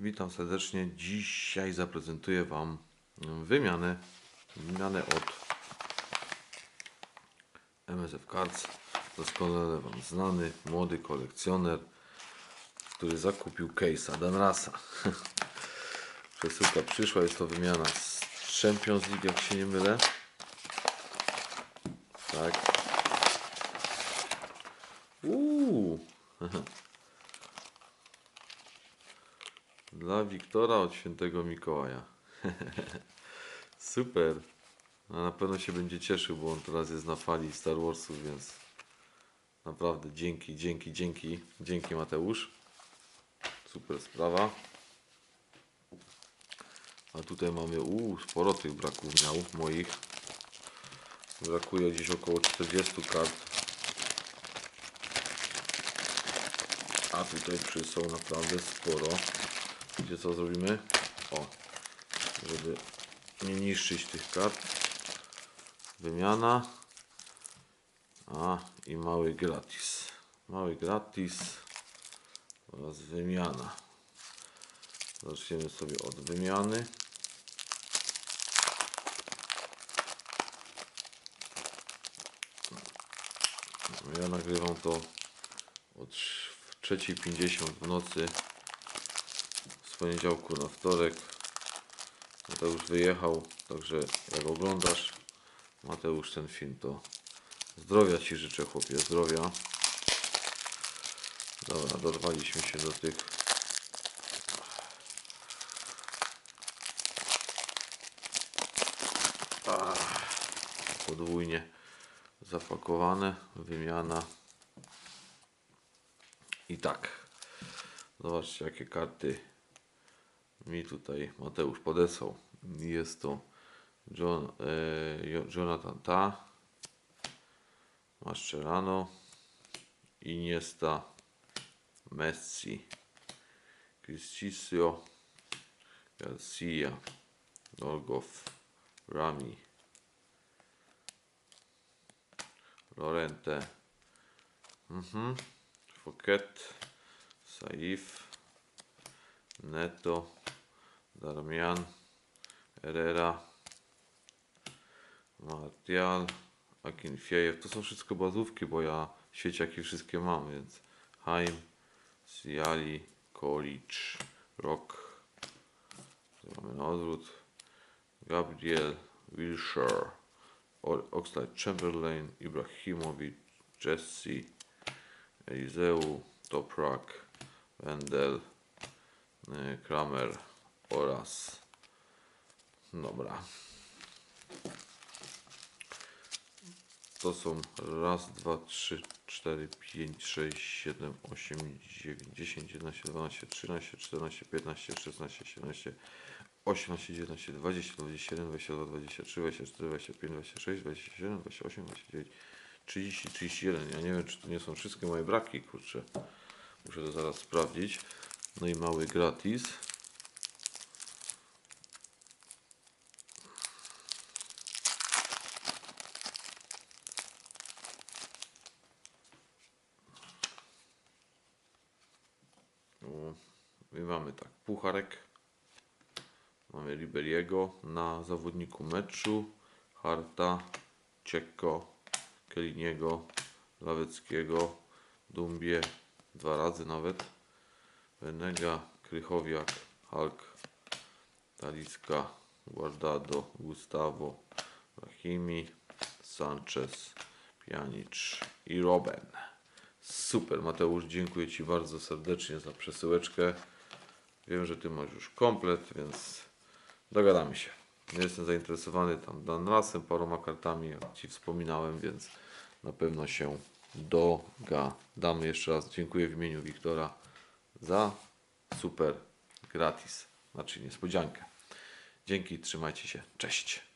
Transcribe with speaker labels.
Speaker 1: Witam serdecznie. Dzisiaj zaprezentuję Wam wymianę, wymianę od MSF Cards. Doskonale Wam znany, młody kolekcjoner, który zakupił case'a Danrasa. Przesyłka przyszła, jest to wymiana z Champions League, jak się nie mylę. Tak. Uuu. Dla Wiktora od świętego Mikołaja. Super. A na pewno się będzie cieszył, bo on teraz jest na fali Star Warsów, więc naprawdę dzięki, dzięki, dzięki, dzięki Mateusz. Super sprawa. A tutaj mamy, uuu, sporo tych braków miał moich. Brakuje gdzieś około 40 kart. A tutaj przysłał naprawdę sporo. Gdzie co zrobimy? O, żeby nie niszczyć tych kart. Wymiana. A, i mały gratis. Mały gratis oraz wymiana. Zaczniemy sobie od wymiany. Ja nagrywam to od 3.50 w nocy poniedziałku na wtorek. Mateusz wyjechał, także jak oglądasz Mateusz ten film, to zdrowia Ci życzę chłopie, zdrowia. Dobra, dorwaliśmy się do tych podwójnie zapakowane, wymiana i tak zobaczcie jakie karty mi tutaj Mateusz podesłał jest to John, e, Jo- Jonathan Ta Mascherano Iniesta Messi Criscisio Garcia Dolgov Rami Lorente mhm. Fouquet Saif Neto Darmian Herrera Martial Akinfiejew. To są wszystko bazówki, bo ja sieciaki wszystkie mam, więc Haim Siali Kolic Rock. To mamy na odwrót. Gabriel Wilshire Oxlade Chamberlain Ibrahimovic Jesse Elizeu Toprak Wendel y, Kramer oraz dobra to są raz, dwa, trzy, cztery, pięć, sześć, siedem, osiem, dziewięć, dziesięć, jedenaście, dwanaście, trzynaście, czternaście, piętnaście, szesnaście, siedemnaście, osiemnaście, dziewiętnaście, dwadzieścia, dwadzieścia jeden, dwadzieścia dwa, dwadzieścia trzy, dwadzieścia cztery, dwadzieścia pięć, dwadzieścia sześć, dwadzieścia siedem, dwadzieścia osiem, dwadzieścia dziewięć, trzydzieści, trzydzieści jeden. Ja nie wiem, czy to nie są wszystkie moje braki, kurczę. Muszę to zaraz sprawdzić. No i mały gratis. O, I mamy tak, pucharek. Mamy Liberiego na zawodniku meczu. Harta, Czeko, Keliniego, Laweckiego, Dumbie, dwa razy nawet. Wenega, Krychowiak, Hulk, Taliska, Guardado, Gustavo, Rahimi, Sanchez, Pjanic i Robben. Super, Mateusz, dziękuję Ci bardzo serdecznie za przesyłeczkę. Wiem, że Ty masz już komplet, więc dogadamy się. Jestem zainteresowany tam Danrasem, paroma kartami, jak Ci wspominałem, więc na pewno się dogadamy. Jeszcze raz dziękuję w imieniu Wiktora za super gratis, znaczy niespodziankę. Dzięki, trzymajcie się, cześć.